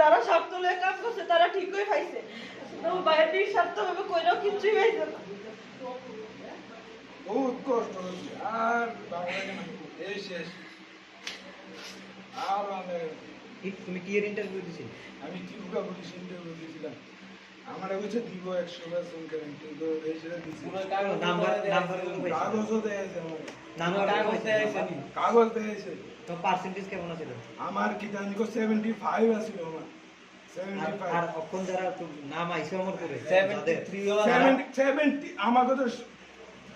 যারা স্বার্থ লইয়া কাম করছে তারা ঠিকই পাইছে। ভাইয়ের নিঃস্বার্থ ভাবে কইরাও কিচ্ছুই পাইছে না। বহুত কষ্ট হচ্ছে। আর এই শেষ। আর আমি তুমি কি এর ইন্টারভিউ দিছি আমি ত্রিপুরা পুলিশ ইন্টারভিউ দিয়েছিলাম আমার হচ্ছে দিব একশো পার্সেন্ট গ্যারান্টি তো এই সেটা কাগজ কাগজ দিয়েছে তো পার্সেন্টেজ কেমন আছে আমার কি জানি কো সেভেন্টি ফাইভ আছিল আমার। আর অক্ষণ যারা নাম আইছে আমার করে 73 সেভেন্টি সেভেন্টি তো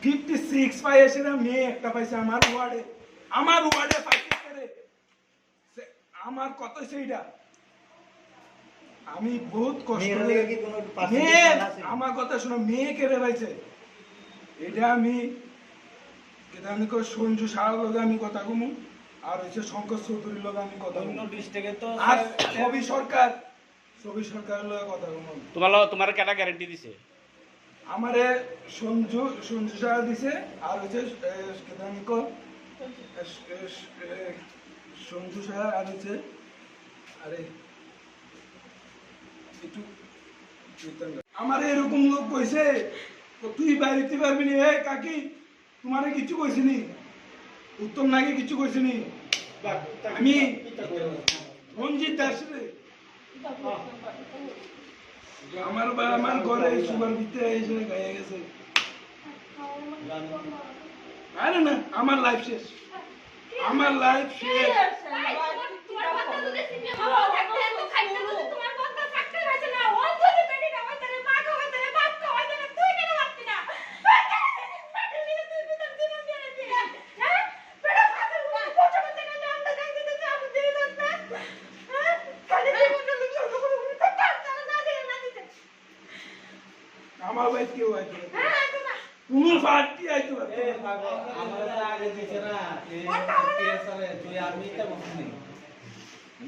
ফিফটি সিক্স পাই এসে না মেয়ে একটা পাইছে আমার ওয়ার্ডে। আমার ওয়ার্ডে পাইছে রে? আমার কত সেইটা আমি বহুত কষ্ট মেয়ে আমার কথা শোনো মেয়ে কেড়ে পাইছে? এটা আমি সঞ্জু লগে আমি কথা কমু? আর হচ্ছে শঙ্কর চৌধুরীর লগে আমি কথা অন্য ডিস্ট্রিক্টে তো আর ছবি সরকার ছবি সরকারের লগে কথা কমু তোমার তোমার কেটা গ্যারান্টি দিছে? আমারে সঞ্জু সঞ্জু সাহা দিছে আর হচ্ছে সঞ্জু সাহা আর হচ্ছে আরে একটু আমার এরকম লোক কইছে তুই বাইরেতে পারবি নি? এ কাকি তোমারে কিছু কইছিনি উত্তম নাকি কিছু কইছিনি আমি রঞ্জিত রে। আমার বা আমার ঘরে সুগার দিতে এসে গায়ে গেছে। আরে না, আমার লাইফ শেষ। আমার লাইফ শেষ। কোনো পার্টি আইতে পারবে। এ পাগল আমার আগে দিছে না এই চলে? তুই আমি বলছিস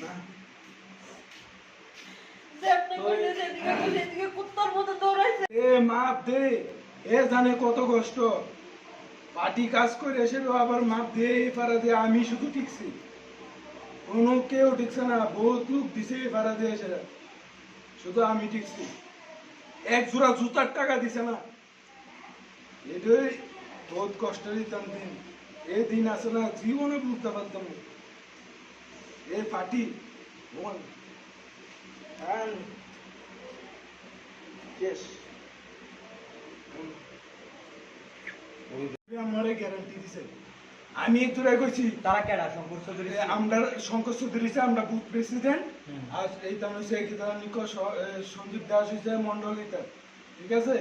না? কুত্তার মতো দৌড়াইছে। এ মাপ দে এ জানে কত কষ্ট। পার্টি কাজ করে এসে আবার মাপ দে পারা দে আমি শুধু টিকছি। কোনো কেউ টিকছে না বহুত লোক দিছে পারা দিয়ে এসে। শুধু আমি টিকছি। এক জোড়া জুতার টাকা দিছে না। এটাই বহুত কষ্ট দিতাম দিন। এই দিন না জীবনে বুঝতে পারতাম এই পার্টি and yes আমারে গ্যারান্টি দিছে। আমি তোরা কইছি তারা কেডা? শঙ্কর চৌধুরী? আমরা শঙ্কর চৌধুরী আমরা বুথ প্রেসিডেন্ট আর এই দাম হচ্ছে সঞ্জীব দাস হইছে মন্ডল ঠিক আছে?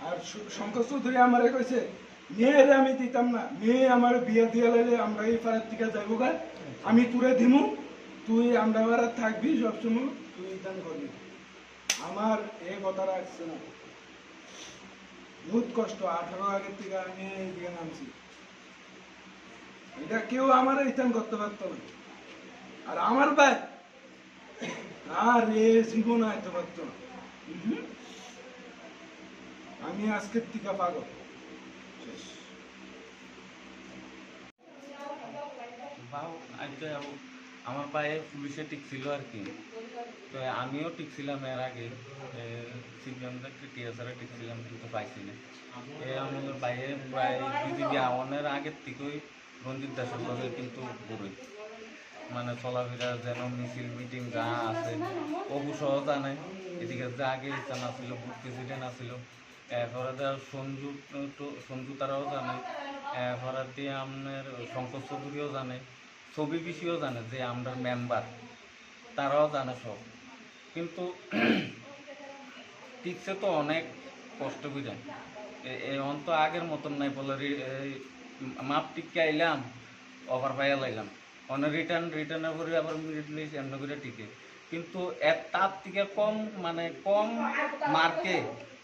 আর শঙ্কর চৌধুরী আমারে কইছে মেয়েরে আমি দিতাম না মেয়ে আমার বিয়ে দিয়ে লাইলে আমরা এই পাড়ার থেকে যাইব গা। আমি তুরে দিমু, তুই আমরা পাড়ার থাকবি সবসময়, তুই দান করবি। আমার এই কথা রাখছে না। বহুত কষ্ট, আঠারো আগের থেকে আমি এইদিকে নামছি। এটা কেউ আমার রিটার্ন করতে পারতো না। আর আমার ভাই আর এ জীবন আইতে পারতো না। আমি আজকের টিকা পাগল আমার পায়ে পুলিশে টিকছিল আর কি। তো আমিও টিকছিলাম এর আগে। সিপিএমদের টিএসআরে টিকছিলাম কিন্তু পাইছি না। এ, আমাদের বাইরে প্রায় আওয়ানের আগের থেকেই রঞ্জিত দাসের লগে কিন্তু ঘুরে। মানে চলাফেরা যেন মিছিল, মিটিং যা আছে অবসহ জানে এদিকে যে আগে ইচ্ছা নাছিল বুথ প্রেসিডেন্ট আছিল দেওয়ার সঞ্জু সঞ্জু তারাও জানে। এরপরে দিয়ে আপনার শঙ্কর চৌধুরীও জানে। ছবি বিষয়েও জানে যে আমরা মেম্বার তারাও জানে সব। কিন্তু টিকছে তো অনেক কষ্ট করে। এখন তো আগের মতন নাই বলে মাপ টিকে আইলাম ওভার পাইয়া লাইলাম অনেক রিটার্ন রিটার্নের পরে আবার লিস্ট এমন করে টিকে। কিন্তু তার থেকে কম মানে কম মার্কে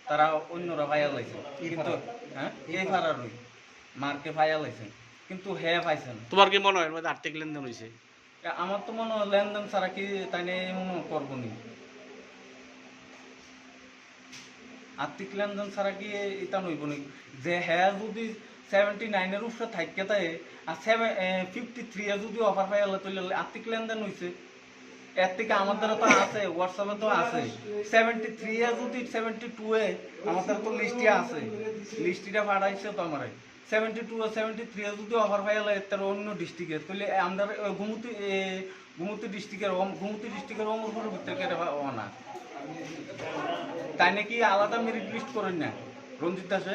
তারা অন্যরা পাইয়া লাইছে কিন্তু হ্যাঁ? এই ফারারই। মার্কে পাইয়া লাইছে কিন্তু হে পাইছেন তোমার কি মনে হয় এর মধ্যে আর্থিক লেনদেন হয়েছে আমার তো মনে হয় লেনদেন ছাড়া কি তাই নিয়ে মনে করব নি। আর্থিক লেনদেন ছাড়া কি এটা নইব নি? যে হ্যাঁ যদি সেভেন্টি নাইনের উপরে থাকতে তাই আর সেভেন ফিফটি থ্রি এ যদি অফার পাই আল্লাহ তাহলে আর্থিক লেনদেন হয়েছে এর থেকে আমাদের তো আছে হোয়াটসঅ্যাপে তো আছে। সেভেন্টি থ্রি এ যদি সেভেন্টি টু এ আমাদের তো লিস্টে আছে। লিস্টিটা পাঠাইছে তো আমার। সেভেন্টি টু সেভেন্টি থ্রি যদি অফার পাই আল্লাহ তার অন্য ডিস্ট্রিক্টের তাহলে আমরা এ, গুমতি ডিস্ট্রিক্টের গুমতি ডিস্ট্রিক্টের অমরপুরের ভিতরে না। তাই নাকি আলাদা মেরিট লিস্ট করেন না রঞ্জিত দাসে?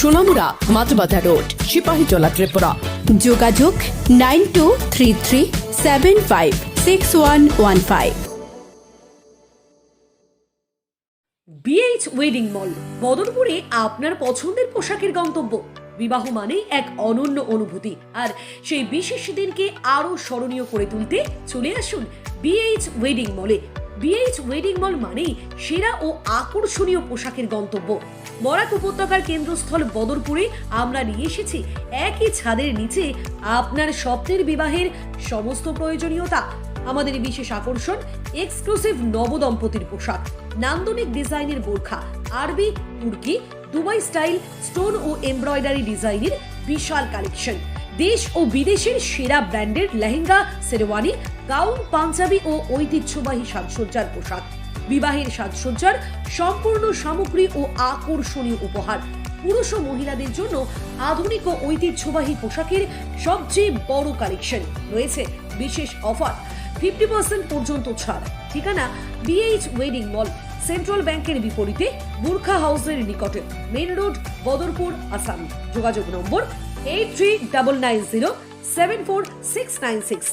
Sonamura Matbadha road সিপাহী সিপাহীজলা ত্রিপুরা। যোগাযোগ nine two three three seven five six one one five. BH wedding mall বদরপুরে আপনার পছন্দের পোশাকের গন্তব্য। বিবাহ মানেই এক অনন্য অনুভূতি। আর সেই বিশেষ দিনকে আরও স্মরণীয় করে তুলতে চলে আসুন বিএইচ ওয়েডিং মলে বিএইচ ওয়েডিং মল মানেই সেরা ও আকর্ষণীয় পোশাকের গন্তব্য। বরাক উপত্যকার কেন্দ্রস্থল বদরপুরে আমরা নিয়ে এসেছি একই ছাদের নিচে আপনার স্বপ্নের বিবাহের সমস্ত প্রয়োজনীয়তা। আমাদের বিশেষ আকর্ষণ এক্সক্লুসিভ নবদম্পতির পোশাক। নান্দনিক ডিজাইনের বোরখা আরবি তুর্কি দুবাই স্টাইল স্টোন ও এমব্রয়ডারি ডিজাইনের বিশাল কালেকশন দেশ ও বিদেশের সেরা ব্র্যান্ডের লেহেঙ্গা, শেরওয়ানি, গাউন, পাঞ্জাবি ও ঐতিহ্যবাহী সাজসজ্জার পোশাক। বিবাহের সাজসজ্জার সম্পূর্ণ সামগ্রী ও আকর্ষণীয় উপহার। পুরুষ ও মহিলাদের জন্য আধুনিক ও ঐতিহ্যবাহী পোশাকের সবচেয়ে বড় কালেকশন রয়েছে বিশেষ অফার। ফিফটি পার্সেন্ট পর্যন্ত ছাড়। ঠিকানা বিএইচ ওয়েডিং মল সেন্ট্রাল ব্যাংকের বিপরীতে বুর্খা হাউসের নিকটে মেন রোড বদরপুর আসাম যোগাযোগ number eight three double nine zero seven four six nine six